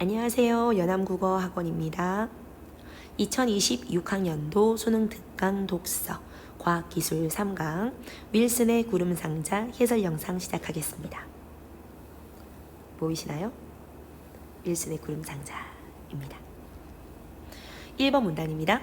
안녕하세요. 연암국어 학원입니다. 2026학년도 수능 특강 독서 과학기술 3강 윌슨의 구름상자 해설 영상 시작하겠습니다. 보이시나요? 윌슨의 구름상자입니다. 1번 문단입니다.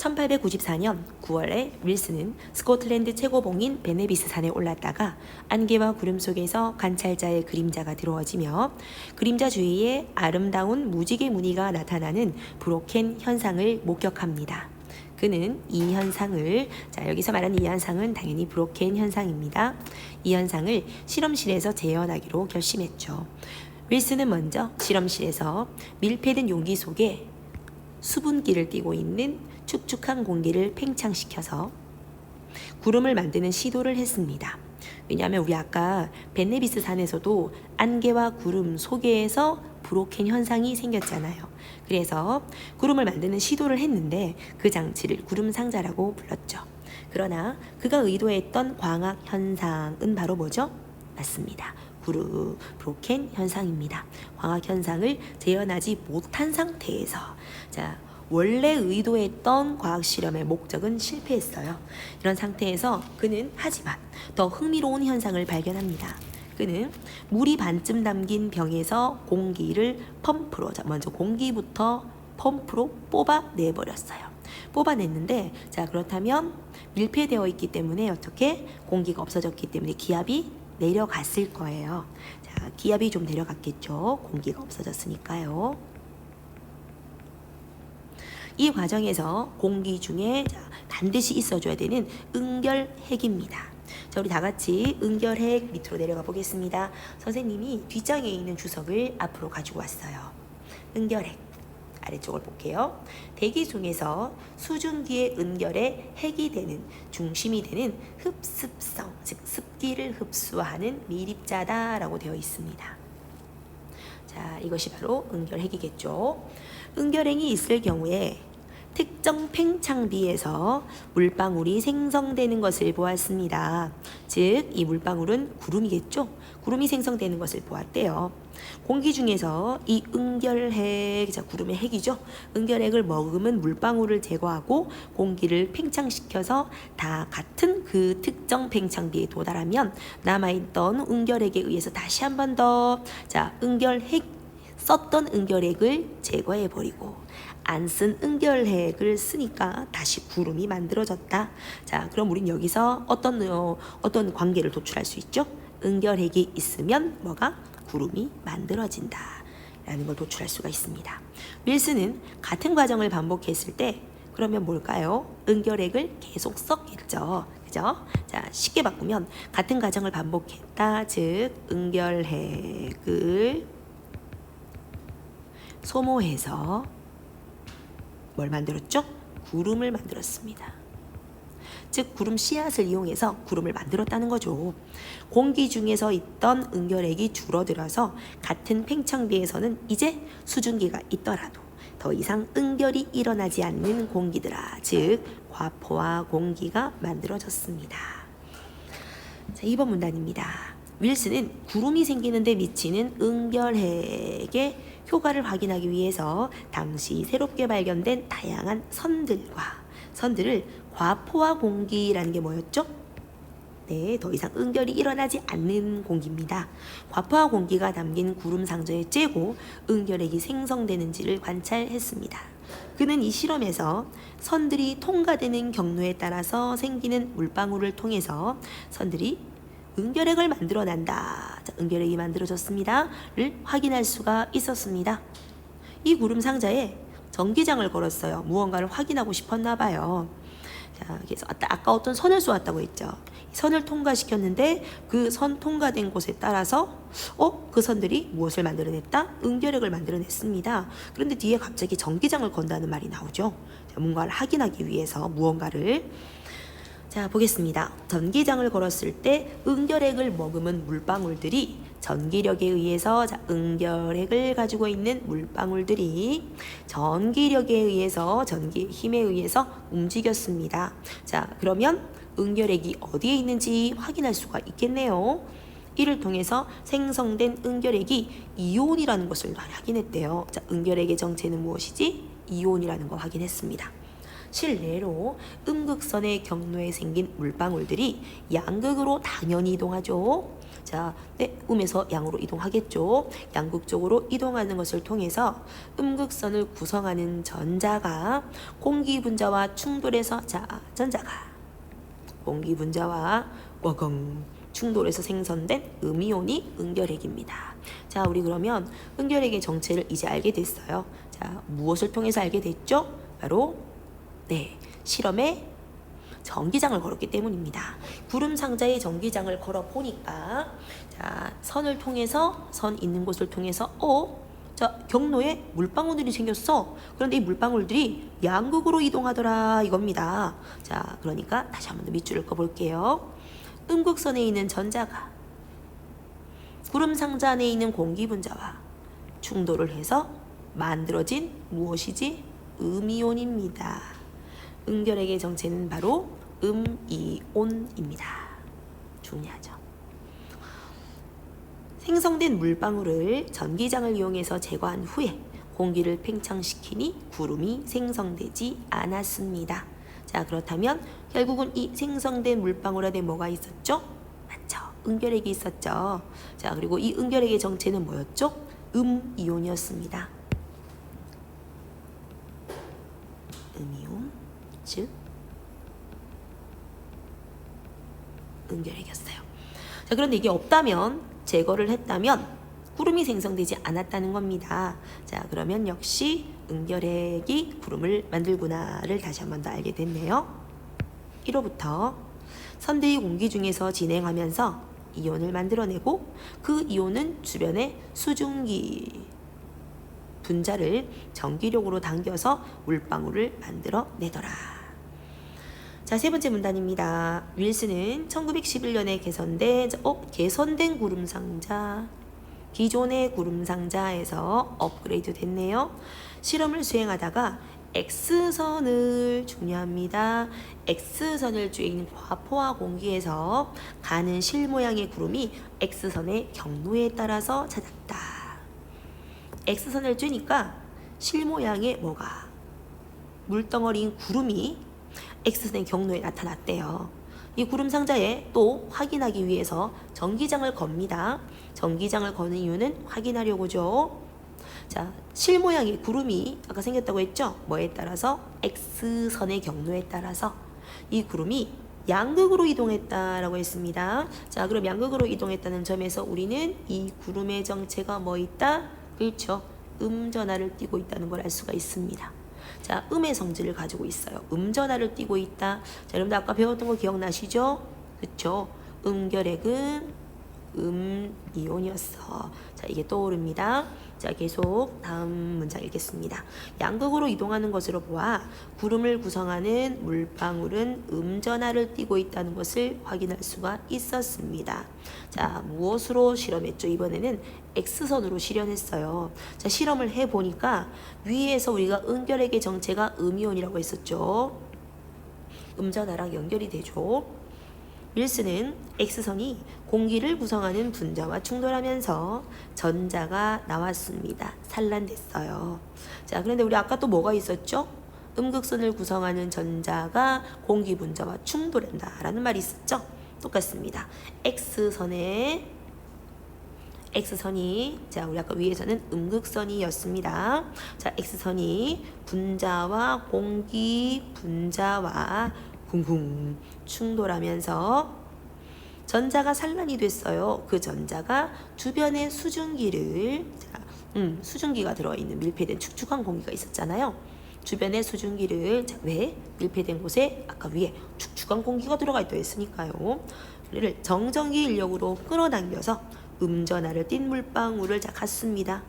1894년 9월에 윌슨은 스코틀랜드 최고봉인 베네비스 산에 올랐다가 안개와 구름 속에서 관찰자의 그림자가 들어와지며 그림자 주위에 아름다운 무지개 무늬가 나타나는 브로켄 현상을 목격합니다. 그는 이 현상을 자 여기서 말하는 이 현상은 당연히 브로켄 현상입니다. 이 현상을 실험실에서 재현하기로 결심했죠. 윌슨은 먼저 실험실에서 밀폐된 용기 속에 수분기를 띠고 있는 축축한 공기를 팽창시켜서 구름을 만드는 시도를 했습니다. 왜냐하면 우리 아까 벤네비스 산에서도 안개와 구름 속에서 브로켄 현상이 생겼잖아요. 그래서 구름을 만드는 시도를 했는데 그 장치를 구름 상자라고 불렀죠. 그러나 그가 의도했던 광학 현상은 바로 뭐죠? 맞습니다. 구름 브로켄 현상입니다. 광학 현상을 재현하지 못한 상태에서 자 원래 의도했던 과학 실험의 목적은 실패했어요. 이런 상태에서 그는 하지만 더 흥미로운 현상을 발견합니다. 그는 물이 반쯤 담긴 병에서 공기를 펌프로 자 먼저 공기부터 펌프로 뽑아 내 버렸어요. 뽑아냈는데 자 그렇다면 밀폐되어 있기 때문에 어떻게 공기가 없어졌기 때문에 기압이 내려갔을 거예요. 자 기압이 좀 내려갔겠죠. 공기가 없어졌으니까요. 이 과정에서 공기 중에 자, 반드시 있어줘야 되는 응결핵입니다. 자, 우리 다 같이 응결핵 밑으로 내려가 보겠습니다. 선생님이 뒷장에 있는 주석을 앞으로 가지고 왔어요. 응결핵. 아래쪽을 볼게요. 대기 중에서 수증기의 은결에 핵이 되는 중심이 되는 흡습성, 즉 습기를 흡수하는 미립자다라고 되어 있습니다. 자, 이것이 바로 은결핵이겠죠. 은결핵이 있을 경우에 특정 팽창비에서 물방울이 생성되는 것을 보았습니다. 즉, 이 물방울은 구름이겠죠? 구름이 생성되는 것을 보았대요. 공기 중에서 이 응결핵, 자, 구름의 핵이죠? 응결핵을 머금은 물방울을 제거하고 공기를 팽창시켜서 다 같은 그 특정 팽창비에 도달하면 남아있던 응결핵에 의해서 다시 한 번 더, 자, 응결핵, 썼던 응결핵을 제거해버리고 안쓴 응결핵을 쓰니까 다시 구름이 만들어졌다. 자, 그럼 우린 여기서 어떤 어, 어떤 관계를 도출할 수 있죠? 응결핵이 있으면 뭐가 구름이 만들어진다. 라는 걸 도출할 수가 있습니다. 윌슨은 같은 과정을 반복했을 때 그러면 뭘까요? 응결핵을 계속 썼겠죠. 그죠? 자, 쉽게 바꾸면 같은 과정을 반복했다. 즉, 응결핵을 소모해서 뭘 만들었죠? 구름을 만들었습니다. 즉 구름 씨앗을 이용해서 구름을 만들었다는 거죠. 공기 중에서 있던 응결액이 줄어들어서 같은 팽창비에서는 이제 수증기가 있더라도 더 이상 응결이 일어나지 않는 공기들아, 즉 과포와 공기가 만들어졌습니다. 자, 2번 문단입니다. 윌슨은 구름이 생기는데 미치는 응결핵의 효과를 확인하기 위해서 당시 새롭게 발견된 다양한 선들과 선들을 과포화 공기라는 게 뭐였죠? 네, 더 이상 응결이 일어나지 않는 공기입니다. 과포화 공기가 담긴 구름 상자에 쬐고 응결액이 생성되는지를 관찰했습니다. 그는 이 실험에서 선들이 통과되는 경로에 따라서 생기는 물방울을 통해서 선들이 응결액을 만들어낸다. 자, 응결액이 만들어졌습니다.를 확인할 수가 있었습니다. 이 구름 상자에 전기장을 걸었어요. 무언가를 확인하고 싶었나 봐요. 자, 그래서 아까, 어떤 선을 쏘았다고 했죠. 선을 통과시켰는데 그 선 통과된 곳에 따라서 어? 그 선들이 무엇을 만들어냈다? 응결액을 만들어냈습니다. 그런데 뒤에 갑자기 전기장을 건다는 말이 나오죠. 자, 뭔가를 확인하기 위해서 무언가를 자, 보겠습니다. 전기장을 걸었을 때 응결핵을 머금은 물방울들이 전기력에 의해서 자, 응결핵을 가지고 있는 물방울들이 전기력에 의해서 전기 힘에 의해서 움직였습니다. 자, 그러면 응결핵이 어디에 있는지 확인할 수가 있겠네요. 이를 통해서 생성된 응결액이 이온이라는 것을 확인했대요. 자, 응결액의 정체는 무엇이지? 이온이라는 거 확인했습니다. 실내로 음극선의 경로에 생긴 물방울들이 양극으로 당연히 이동하죠. 자, 네, 음에서 양으로 이동하겠죠. 양극적으로 이동하는 것을 통해서 음극선을 구성하는 전자가 공기 분자와 충돌해서 자, 전자가 공기 분자와 와강 충돌해서 생성된 음이온이 응결핵입니다. 자, 우리 그러면 응결핵의 정체를 이제 알게 됐어요. 자, 무엇을 통해서 알게 됐죠? 바로 네, 실험에 전기장을 걸었기 때문입니다. 구름 상자에 전기장을 걸어 보니까 자, 선을 통해서 선 있는 곳을 통해서 어, 자, 경로에 물방울들이 생겼어. 그런데 이 물방울들이 양극으로 이동하더라 이겁니다. 자, 그러니까 다시 한번 더 밑줄을 그어 볼게요. 음극선에 있는 전자가 구름 상자 안에 있는 공기 분자와 충돌을 해서 만들어진 무엇이지? 음이온입니다. 응결액의 정체는 바로 음이온입니다. 중요하죠. 생성된 물방울을 전기장을 이용해서 제거한 후에 공기를 팽창시키니 구름이 생성되지 않았습니다. 자, 그렇다면 결국은 이 생성된 물방울 안에 뭐가 있었죠? 맞죠. 응결액이 있었죠. 자, 그리고 이 응결액의 정체는 뭐였죠? 음이온이었습니다. 음이온, 즉 응결액이었어요. 자, 그런데 이게 없다면 제거를 했다면 구름이 생성되지 않았다는 겁니다. 자, 그러면 역시 응결액이 구름을 만들구나를 다시 한 번 더 알게 됐네요. 1호부터 선대의 공기 중에서 진행하면서 이온을 만들어내고 그 이온은 주변의 수증기 분자를 전기력으로 당겨서 물방울을 만들어내더라. 자, 세 번째 문단입니다. 윌슨은 1911년에 개선된, 어, 개선된 구름 상자, 기존의 구름 상자에서 업그레이드 됐네요. 실험을 수행하다가 X선을 중요합니다. X선을 쬐인 과포화 공기에서 가는 실 모양의 구름이 X선의 경로에 따라서 찾았다. X선을 쬐니까 실 모양의 뭐가 물덩어리인 구름이 X선의 경로에 나타났대요. 이 구름 상자에 또 확인하기 위해서 전기장을 겁니다. 전기장을 거는 이유는 확인하려고죠. 자, 실 모양의 구름이 아까 생겼다고 했죠? 뭐에 따라서? X선의 경로에 따라서 이 구름이 양극으로 이동했다라고 했습니다. 자, 그럼 양극으로 이동했다는 점에서 우리는 이 구름의 정체가 뭐 있다? 그렇죠. 음전하를 띠고 있다는 걸 알 수가 있습니다. 자, 음의 성질을 가지고 있어요. 음전하를 띠고 있다. 자, 여러분들 아까 배웠던 거 기억나시죠? 그쵸? 음결액은 음이온이었어. 자, 이게 떠오릅니다. 자, 계속 다음 문장 읽겠습니다. 양극으로 이동하는 것으로 보아 구름을 구성하는 물방울은 음전하를 띠고 있다는 것을 확인할 수가 있었습니다. 자, 무엇으로 실험했죠? 이번에는 X선으로 실현했어요. 자, 실험을 해보니까 위에서 우리가 은결액의 정체가 음이온이라고 했었죠. 음전하랑 연결이 되죠. 윌슨은 X선이 공기를 구성하는 분자와 충돌하면서 전자가 나왔습니다. 산란됐어요. 자, 그런데 우리 아까 또 뭐가 있었죠? 음극선을 구성하는 전자가 공기 분자와 충돌한다라는 말이 있었죠? 똑같습니다. X선에 X선이 자 우리 아까 위에서는 음극선이었습니다. 자 X선이 분자와 공기 분자와 쿵쿵 충돌하면서 전자가 산란이 됐어요. 그 전자가 주변의 수증기를 자, 음, 수증기가 들어있는 밀폐된 축축한 공기가 있었잖아요. 주변의 수증기를 자, 왜 밀폐된 곳에 아까 위에 축축한 공기가 들어가 있다 했으니까요. 를 정전기 인력으로 끌어당겨서 음전하를 띤 물방울을 자 갖습니다.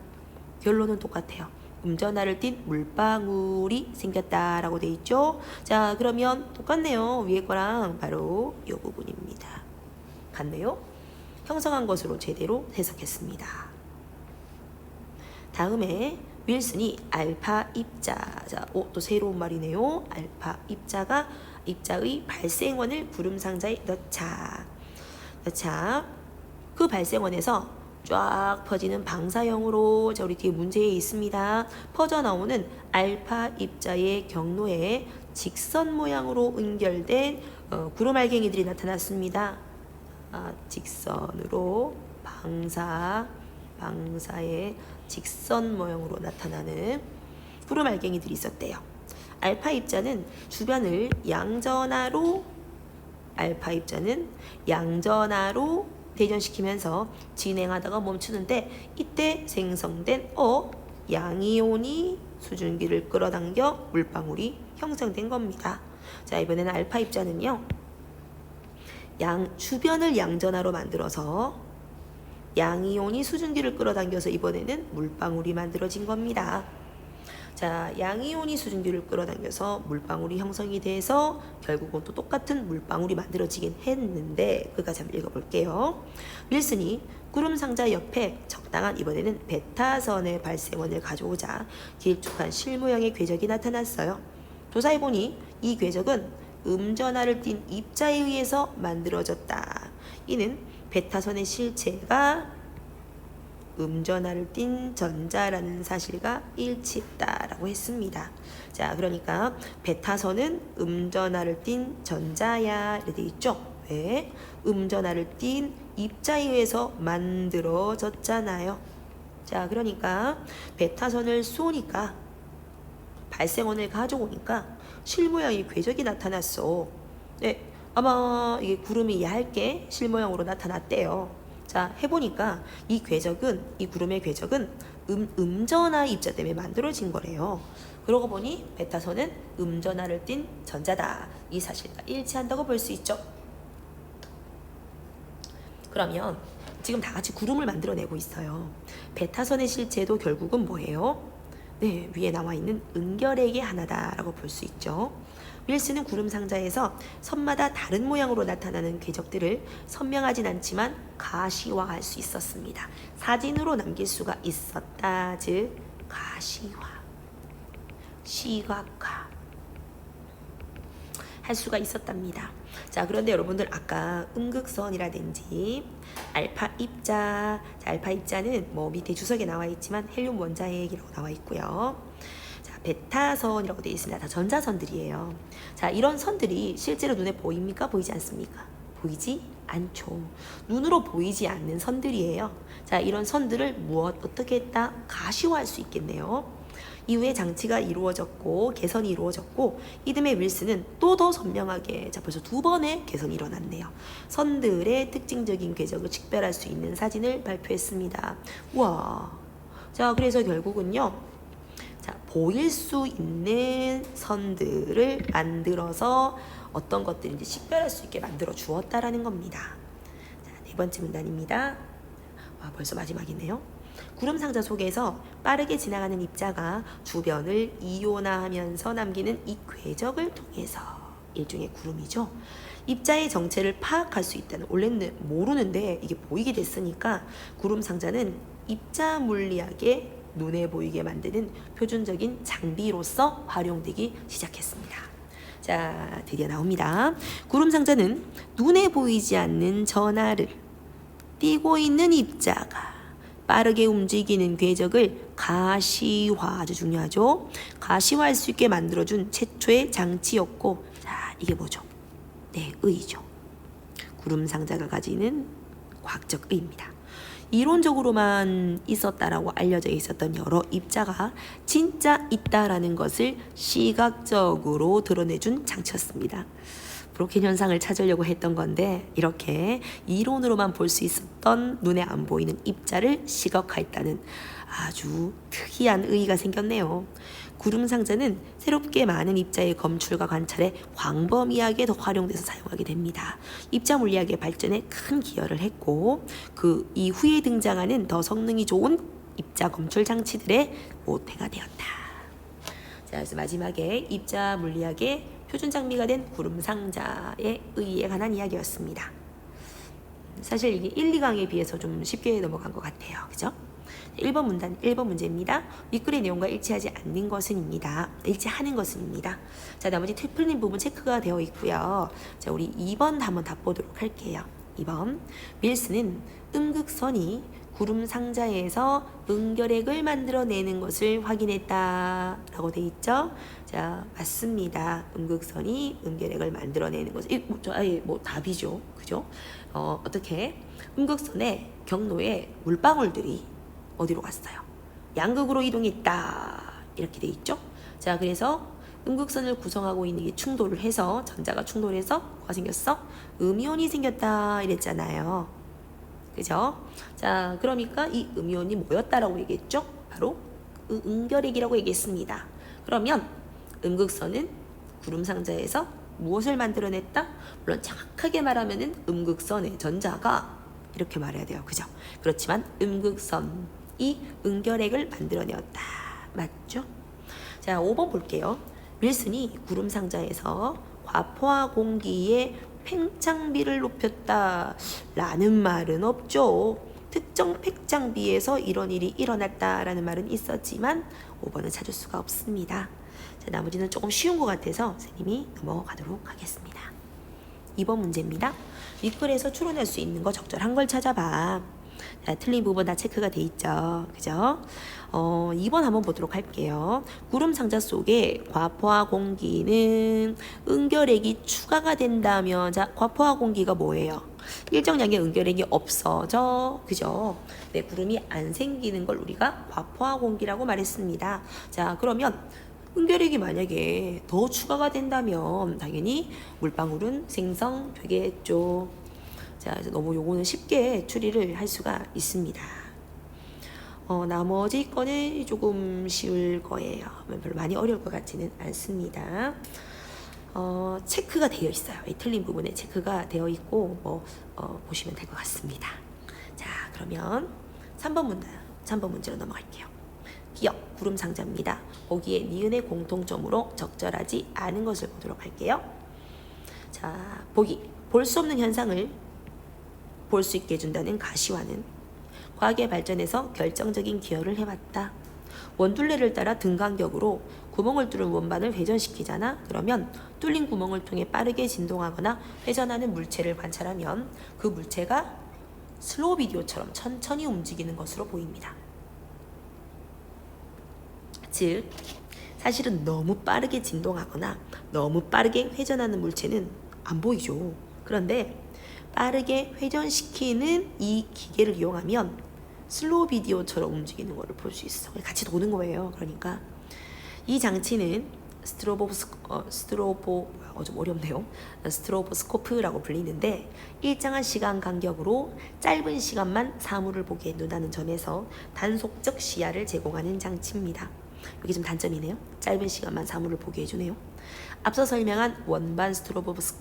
결론은 똑같아요. 음전하를 띤 물방울이 생겼다라고 돼 있죠. 자, 그러면 똑같네요. 위에 거랑 바로 이 부분입니다. 같네요. 형성한 것으로 제대로 해석했습니다. 다음에 윌슨이 알파 입자, 자, 오, 또 새로운 말이네요. 알파 입자가 입자의 발생원을 구름 상자에 넣자. 넣자. 그 발생원에서 쫙 퍼지는 방사형으로 자 우리 뒤에 문제에 있습니다. 퍼져 나오는 알파 입자의 경로에 직선 모양으로 연결된 어, 구름 알갱이들이 나타났습니다. 아, 직선으로 방사 방사의 직선 모형으로 나타나는 구름 알갱이들이 있었대요. 알파 입자는 주변을 양전하로 알파 입자는 양전하로 대전시키면서 진행하다가 멈추는데 이때 생성된 어 양이온이 수증기를 끌어당겨 물방울이 형성된 겁니다. 자 이번에는 알파 입자는요 양 주변을 양전하로 만들어서 양이온이 수증기를 끌어당겨서 이번에는 물방울이 만들어진 겁니다. 자, 양이온이 수증기를 끌어당겨서 물방울이 형성이 돼서 결국은 또 똑같은 물방울이 만들어지긴 했는데 그까지 한번 읽어볼게요. 윌슨이 구름 상자 옆에 적당한 이번에는 베타선의 발생원을 가져오자 길쭉한 실 모양의 궤적이 나타났어요. 조사해 보니 이 궤적은 음전하를 띤 입자에 의해서 만들어졌다. 이는 베타선의 실체가 음전하를 띤 전자라는 사실과 일치했다라고 했습니다. 자, 그러니까 베타선은 음전하를 띤 전자야 이렇게 돼 있죠. 왜? 음전하를 띤 입자에 의해서 만들어졌잖아요. 자, 그러니까 베타선을 쏘니까 발생원을 가져오니까 실 모양의 궤적이 나타났어. 네, 아마 이게 구름이 얇게 실 모양으로 나타났대요. 자, 해보니까 이 궤적은, 이 구름의 궤적은 음, 음전하 입자 때문에 만들어진 거래요. 그러고 보니 베타선은 음전하를 띤 전자다. 이 사실과 일치한다고 볼 수 있죠. 그러면 지금 다 같이 구름을 만들어내고 있어요. 베타선의 실체도 결국은 뭐예요? 네, 위에 나와 있는 은결액의 하나다라고 볼 수 있죠. 윌슨은 구름 상자에서 선마다 다른 모양으로 나타나는 궤적들을 선명하진 않지만 가시화할 수 있었습니다. 사진으로 남길 수가 있었다. 즉 가시화, 시각화 할 수가 있었답니다. 자, 그런데 여러분들 아까 음극선이라든지 알파 입자, 자, 알파 입자는 뭐 밑에 주석에 나와 있지만 헬륨 원자핵이라고 나와 있고요. 자, 베타선이라고 되어 있습니다. 다 전자선들이에요. 자, 이런 선들이 실제로 눈에 보입니까? 보이지 않습니까? 보이지 않죠. 눈으로 보이지 않는 선들이에요. 자, 이런 선들을 무엇 어떻게 했다? 가시화할 수 있겠네요. 이후에 장치가 이루어졌고 개선이 이루어졌고 이듬해 윌슨은 또 더 선명하게 자 벌써 두 번의 개선이 일어났네요. 선들의 특징적인 궤적을 식별할 수 있는 사진을 발표했습니다. 와, 자 그래서 결국은요. 자 보일 수 있는 선들을 만들어서 어떤 것들인지 식별할 수 있게 만들어 주었다라는 겁니다. 자, 네 번째 문단입니다. 와 벌써 마지막이네요. 구름 상자 속에서 빠르게 지나가는 입자가 주변을 이온화하면서 남기는 이 궤적을 통해서 일종의 구름이죠. 입자의 정체를 파악할 수 있다는 원래는 모르는데 이게 보이게 됐으니까 구름 상자는 입자 물리학의 눈에 보이게 만드는 표준적인 장비로서 활용되기 시작했습니다. 자, 드디어 나옵니다. 구름 상자는 눈에 보이지 않는 전하를 띄고 있는 입자가 빠르게 움직이는 궤적을 가시화 아주 중요하죠. 가시화할 수 있게 만들어준 최초의 장치였고, 자 이게 뭐죠? 네, 의죠. 구름 상자가 가지는 과학적 의입니다. 이론적으로만 있었다라고 알려져 있었던 여러 입자가 진짜 있다라는 것을 시각적으로 드러내준 장치였습니다. 브로켄 현상을 찾으려고 했던 건데 이렇게 이론으로만 볼 수 있었던 눈에 안 보이는 입자를 시각화했다는 아주 특이한 의의가 생겼네요. 구름 상자는 새롭게 많은 입자의 검출과 관찰에 광범위하게 더 활용돼서 사용하게 됩니다. 입자 물리학의 발전에 큰 기여를 했고 그 이후에 등장하는 더 성능이 좋은 입자 검출 장치들의 모태가 되었다. 자, 그래서 마지막에 입자 물리학의 표준 장비가 된 구름 상자의 의의에 관한 이야기였습니다. 사실 이게 1, 2강에 비해서 좀 쉽게 넘어간 것 같아요. 그죠? 1번 문단 1번 문제입니다. 윗글의 내용과 일치하지 않는 것은입니다. 일치하는 것은입니다. 자, 나머지 틀린 부분 체크가 되어 있고요. 자, 우리 2번 한번 답 보도록 할게요. 2번 윌슨은 음극선이 구름 상자에서 응결핵을 만들어내는 것을 확인했다 라고 돼 있죠 자 맞습니다 음극선이 응결핵을 만들어내는 이, 뭐, 저, 아예 뭐 답이죠 그죠 어, 어떻게 음극선의 경로에 물방울들이 어디로 갔어요 양극으로 이동했다 이렇게 돼 있죠 자 그래서 음극선을 구성하고 있는 게 충돌을 해서 전자가 충돌해서 뭐가 생겼어? 음이온이 생겼다 이랬잖아요. 그죠? 자, 그러니까 이 음이온이 뭐였다라고 얘기했죠? 바로 그 응결핵이라고 얘기했습니다. 그러면 음극선은 구름 상자에서 무엇을 만들어냈다? 물론 정확하게 말하면은 음극선의 전자가 이렇게 말해야 돼요. 그죠? 그렇지만 음극선 이 응결핵을 만들어내었다. 맞죠? 자, 5번 볼게요. 윌슨이 구름 상자에서 과포화 공기의 팽창비를 높였다 라는 말은 없죠. 특정 팽창비에서 이런 일이 일어났다라는 말은 있었지만 5번은 찾을 수가 없습니다. 자, 나머지는 조금 쉬운 것 같아서 선생님이 넘어가도록 하겠습니다. 2번 문제입니다. 윗글에서 추론할 수 있는 거 적절한 걸 찾아봐. 자, 틀린 부분 다 체크가 돼 있죠. 그죠? 어, 2번 한번 보도록 할게요. 구름 상자 속에 과포화 공기는 응결핵이 추가가 된다면, 자, 과포화 공기가 뭐예요? 일정량의 응결핵이 없어져. 그죠? 네, 구름이 안 생기는 걸 우리가 과포화 공기라고 말했습니다. 자, 그러면 응결핵이 만약에 더 추가가 된다면 당연히 물방울은 생성되겠죠. 자, 너무 요거는 쉽게 추리를 할 수가 있습니다. 어, 나머지 거는 조금 쉬울 거예요. 별로 많이 어려울 것 같지는 않습니다. 어, 체크가 되어 있어요. 이 틀린 부분에 체크가 되어 있고 뭐 어, 보시면 될 것 같습니다. 자, 그러면 3번 문제, 3번 문제로 넘어갈게요. 기억, 구름 상자입니다. 보기에 니은의 공통점으로 적절하지 않은 것을 보도록 할게요. 자, 보기. 볼 수 없는 현상을 볼 수 있게 해준다는 가시화는 과학의 발전에서 결정적인 기여를 해왔다. 원둘레를 따라 등간격으로 구멍을 뚫은 원반을 회전시키잖아. 그러면 뚫린 구멍을 통해 빠르게 진동하거나 회전하는 물체를 관찰하면 그 물체가 슬로우 비디오처럼 천천히 움직이는 것으로 보입니다. 즉, 사실은 너무 빠르게 진동하거나 너무 빠르게 회전하는 물체는 안 보이죠. 그런데 빠르게 회전시키는 이 기계를 이용하면 슬로우 비디오처럼 움직이는 것을 볼 수 있어. 같이 도는 거예요. 그러니까 이 장치는 스트로보스 어, 스트로보 어, 좀 어렵네요. 스트로보스코프라고 불리는데 일정한 시간 간격으로 짧은 시간만 사물을 보게 해둔다는 점에서 단속적 시야를 제공하는 장치입니다. 여기 좀 단점이네요. 짧은 시간만 사물을 보게 해주네요. 앞서 설명한 원반 스트로보스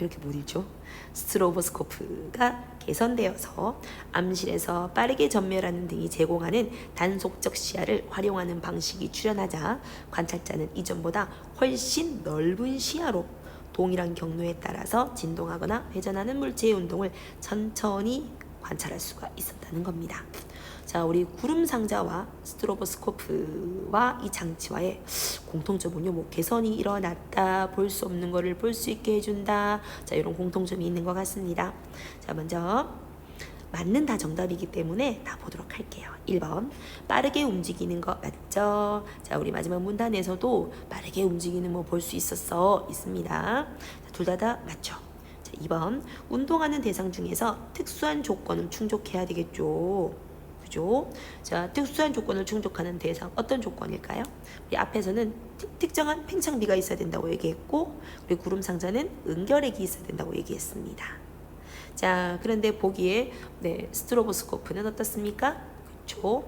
이렇게 못 읽죠? 스트로보스코프가 개선되어서 암실에서 빠르게 전멸하는 등이 제공하는 단속적 시야를 활용하는 방식이 출현하자 관찰자는 이전보다 훨씬 넓은 시야로 동일한 경로에 따라서 진동하거나 회전하는 물체의 운동을 천천히 관찰할 수가 있었다는 겁니다. 자, 우리 구름 상자와 스트로보스코프와 이 장치와의 공통점은요, 뭐 개선이 일어났다, 볼 수 없는 거를 볼수 있게 해준다. 자, 이런 공통점이 있는 것 같습니다. 자, 먼저 맞는 다 정답이기 때문에 다 보도록 할게요. 1번 빠르게 움직이는 거 맞죠? 자 우리 마지막 문단에서도 빠르게 움직이는 뭐 볼 수 있었어 있습니다. 둘 다 다 맞죠? 자 2번 운동하는 대상 중에서 특수한 조건을 충족해야 되겠죠. 그죠? 자 특수한 조건을 충족하는 대상 어떤 조건일까요? 우리 앞에서는 특- 특정한 팽창비가 있어야 된다고 얘기했고 우리 구름 상자는 응결핵이 있어야 된다고 얘기했습니다. 자, 그런데 보기에 네, 스트로보스코프는 어떻습니까? 그렇죠.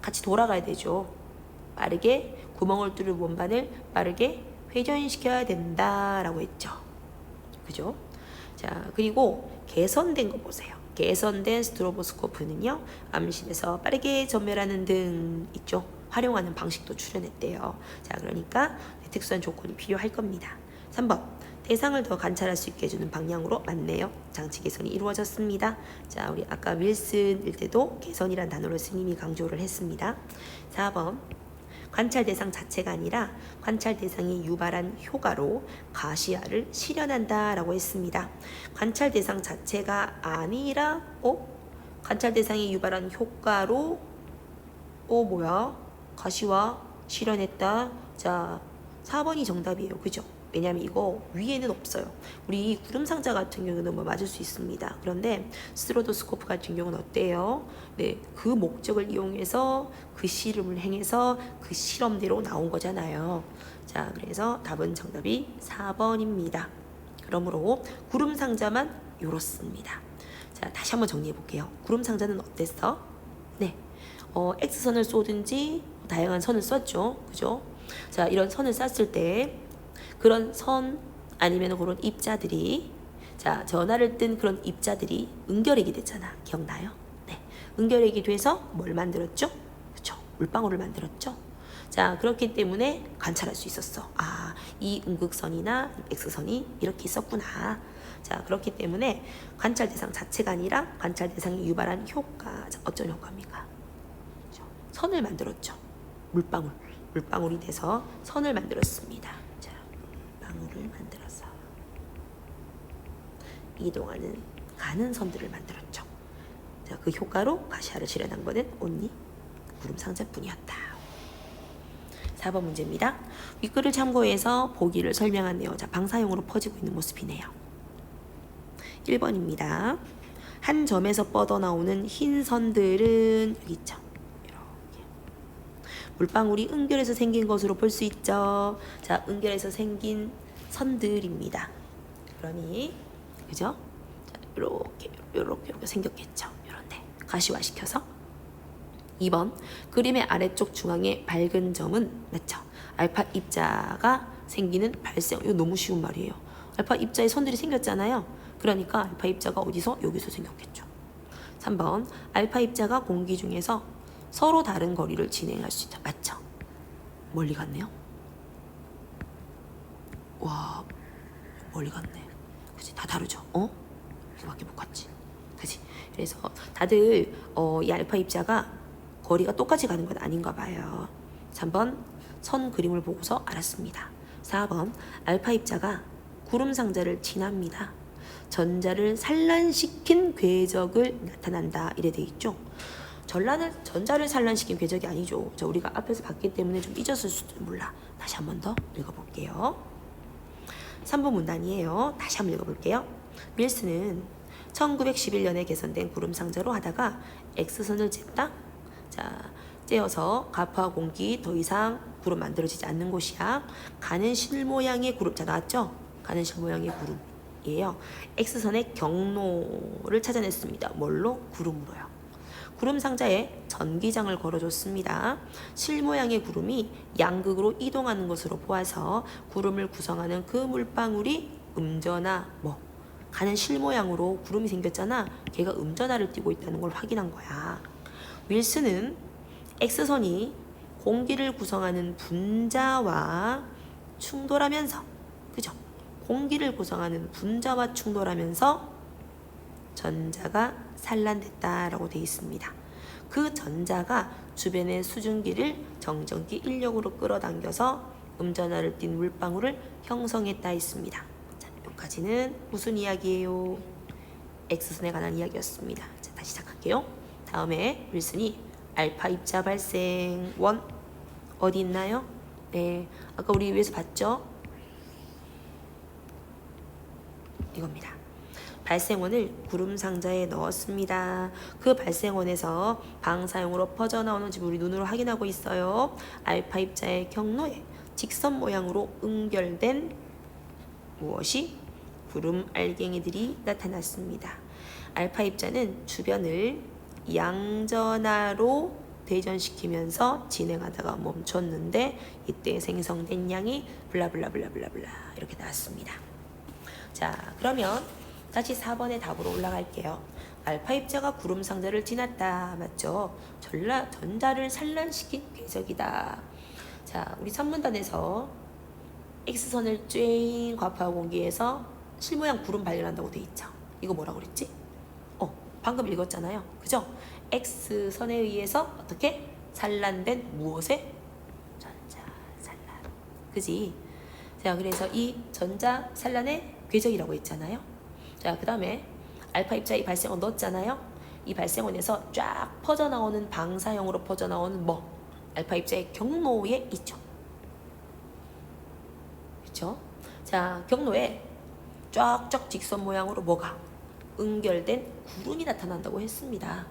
같이 돌아가야 되죠. 빠르게 구멍을 뚫을 원반을 빠르게 회전시켜야 된다라고 했죠. 그죠? 자, 그리고 개선된 거 보세요. 개선된 스트로보스코프는요, 암실에서 빠르게 전멸하는 등 있죠. 활용하는 방식도 출연했대요. 자, 그러니까 특수한 조건이 필요할 겁니다. 3번. 대상을 더 관찰할 수 있게 해주는 방향으로 맞네요. 장치 개선이 이루어졌습니다. 자, 우리 아까 윌슨일 때도 개선이란 단어를 스님이 강조를 했습니다. 4번. 관찰 대상 자체가 아니라 관찰 대상이 유발한 효과로 가시화를 실현한다라고 했습니다. 관찰 대상 자체가 아니라 어? 관찰 대상이 유발한 효과로 어 뭐야? 가시화 실현했다. 자, 4번이 정답이에요. 그죠? 왜냐면 이거 위에는 없어요. 우리 구름 상자 같은 경우는 뭐 맞을 수 있습니다. 그런데 스로도스코프 같은 경우는 어때요? 네, 그 목적을 이용해서 그 실험을 행해서 그 실험대로 나온 거잖아요. 자, 그래서 답은 정답이 4번입니다. 그러므로 구름 상자만 요렇습니다. 자, 다시 한번 정리해 볼게요. 구름 상자는 어땠어? 네. 어, X선을 쏘든지 다양한 선을 썼죠. 그죠? 자, 이런 선을 쐈을 때 그런 선 아니면 그런 입자들이 자, 전화를 뜬 그런 입자들이 은결핵이 됐잖아. 기억나요? 네. 은결핵이 돼서 뭘 만들었죠? 그죠? 물방울을 만들었죠. 자, 그렇기 때문에 관찰할 수 있었어. 아, 이 음극선이나 X선이 이렇게 있었구나. 자, 그렇기 때문에 관찰 대상 자체가 아니라 관찰 대상이 유발한 효과, 자, 어떤 효과입니까? 그죠? 선을 만들었죠. 물방울. 물방울이 돼서 선을 만들었습니다. 자, 물방울을 만들어서 이동하는 가는 선들을 만들었죠. 자, 그 효과로 가시화를 실현한 것은 온리 구름 상자뿐이었다. 4번 문제입니다. 윗글을 참고해서 보기를 내용. 자, 방사용으로 퍼지고 있는 모습이네요. 1번입니다. 한 점에서 뻗어나오는 흰 선들은 여기 있죠. 이렇게. 물방울이 은결에서 생긴 것으로 볼 수 있죠. 자, 은결에서 생긴 선들입니다. 그러니 그죠? 자, 이렇게 이렇게 이렇게 생겼겠죠. 이런데 가시화 시켜서 2번 그림의 아래쪽 중앙에 밝은 점은 맞죠? 알파 입자가 생기는 발생. 이거 너무 쉬운 말이에요. 알파 입자에 선들이 생겼잖아요. 그러니까 알파 입자가 어디서 여기서 생겼겠죠. 3번 알파 입자가 공기 중에서 서로 다른 거리를 진행할 수 있다. 맞죠? 멀리 갔네요. 와 멀리 갔네. 그지 다 다르죠. 어? 이거밖에 못 갔지. 그지. 그래서 다들 어, 이 알파 입자가 거리가 똑같이 가는 건 아닌가 봐요. 3번 선 그림을 보고서 알았습니다. 4번 알파 입자가 구름 상자를 지납니다. 전자를 산란시킨 궤적을 나타난다 이래 돼 있죠. 전란을 전자를 산란시킨 궤적이 아니죠. 자 우리가 앞에서 봤기 때문에 좀 잊었을 수도 몰라. 다시 한 번 더 읽어볼게요. 3번 문단이에요. 다시 한번 읽어볼게요. 밀스는 1911년에 개선된 구름 상자로 하다가 X선을 쟀다. 자, 째어서 가파 공기 더 이상 구름 만들어지지 않는 곳이야. 가는 실 모양의 구름. 자, 나왔죠? 가는 실 모양의 구름이에요. X선의 경로를 찾아냈습니다. 뭘로? 구름으로요. 구름 상자에 전기장을 걸어줬습니다. 실 모양의 구름이 양극으로 이동하는 것으로 보아서 구름을 구성하는 그 물방울이 음전화 뭐 가는 실 모양으로 구름이 생겼잖아. 걔가 음전화를 띠고 있다는 걸 확인한 거야. 윌슨은 X선이 공기를 구성하는 분자와 충돌하면서 그죠? 공기를 구성하는 분자와 충돌하면서 전자가 산란됐다라고 되어 있습니다. 그 전자가 주변의 수증기를 정전기 인력으로 끌어당겨서 음전화를 띤 물방울을 형성했다 했습니다. 자, 여기까지는 무슨 이야기예요? X선에 관한 이야기였습니다. 자, 다시 시작할게요. 다음에 윌슨이 알파 입자 발생 원 어디 있나요? 네, 아까 우리 위에서 봤죠? 이겁니다. 발생원을 구름 상자에 넣었습니다. 그 발생원에서 방사용으로 퍼져나오는 지금 우리 눈으로 확인하고 있어요. 알파 입자의 경로에 직선 모양으로 응결된 무엇이 구름 알갱이들이 나타났습니다. 알파 입자는 주변을 양전하로 대전시키면서 진행하다가 멈췄는데 이때 생성된 양이 블라블라블라블라블라 이렇게 나왔습니다. 자, 그러면 다시 4번의 답으로 올라갈게요. 알파 입자가 구름 상자를 지났다. 맞죠? 전라, 전자를 산란시킨 궤적이다. 자, 우리 선문단에서 X선을 쬐인 과파 공기에서 실모양 구름 발견한다고 돼 있죠. 이거 뭐라고 그랬지? 어, 방금 읽었잖아요. 그죠? X선에 의해서 어떻게 산란된 무엇에? 자, 그지? 자, 그래서 이 전자 산란의 궤적이라고 했잖아요. 자, 그 다음에 알파 입자의 발생원 넣었잖아요. 이 발생원에서 쫙 퍼져나오는 방사형으로 퍼져나오는 뭐? 알파 입자의 경로에 있죠. 그렇죠? 자, 경로에 쫙쫙 직선 모양으로 뭐가 응결된 구름이 나타난다고 했습니다.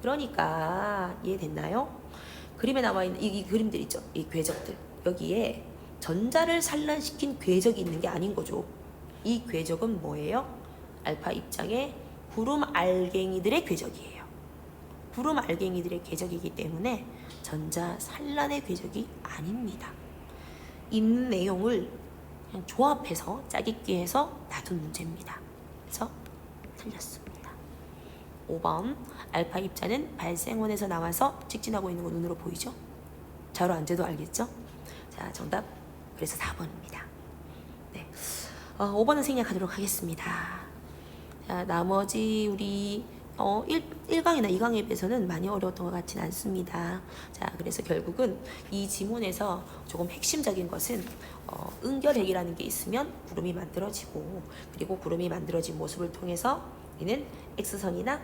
그러니까 이해됐나요? 그림에 나와 있는 이, 이 그림들 있죠. 이 궤적들 여기에 전자를 산란시킨 궤적이 있는 게 아닌 거죠. 이 궤적은 뭐예요? 알파 입장의 구름 알갱이들의 궤적이에요. 구름 알갱이들의 궤적이기 때문에 전자 산란의 궤적이 아닙니다. 이 내용을 그냥 조합해서 짜깁기 해서 놔둔 문제입니다. 그래서 틀렸습니다. 5번 알파 입자는 발생원에서 나와서 직진하고 있는 거 눈으로 보이죠? 좌로 앉아도 알겠죠? 자 정답 그래서 4번입니다. 네, 어, 5번은 생략하도록 하겠습니다. 자 나머지 우리 어, 1, 1강이나 2강에 비해서는 많이 어려웠던 것 같진 않습니다. 자, 그래서 결국은 이 지문에서 조금 핵심적인 것은 어, 응결핵이라는 게 있으면 구름이 만들어지고 그리고 구름이 만들어진 모습을 통해서 우리는 X선이나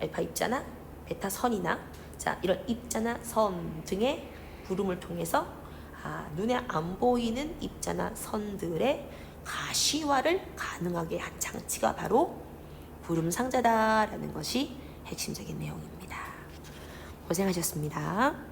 알파 입자나 베타 선이나 자 이런 입자나 선 등의 구름을 통해서 아, 눈에 안 보이는 입자나 선들의 가시화를 가능하게 한 장치가 바로 구름 상자다라는 것이 핵심적인 내용입니다. 고생하셨습니다.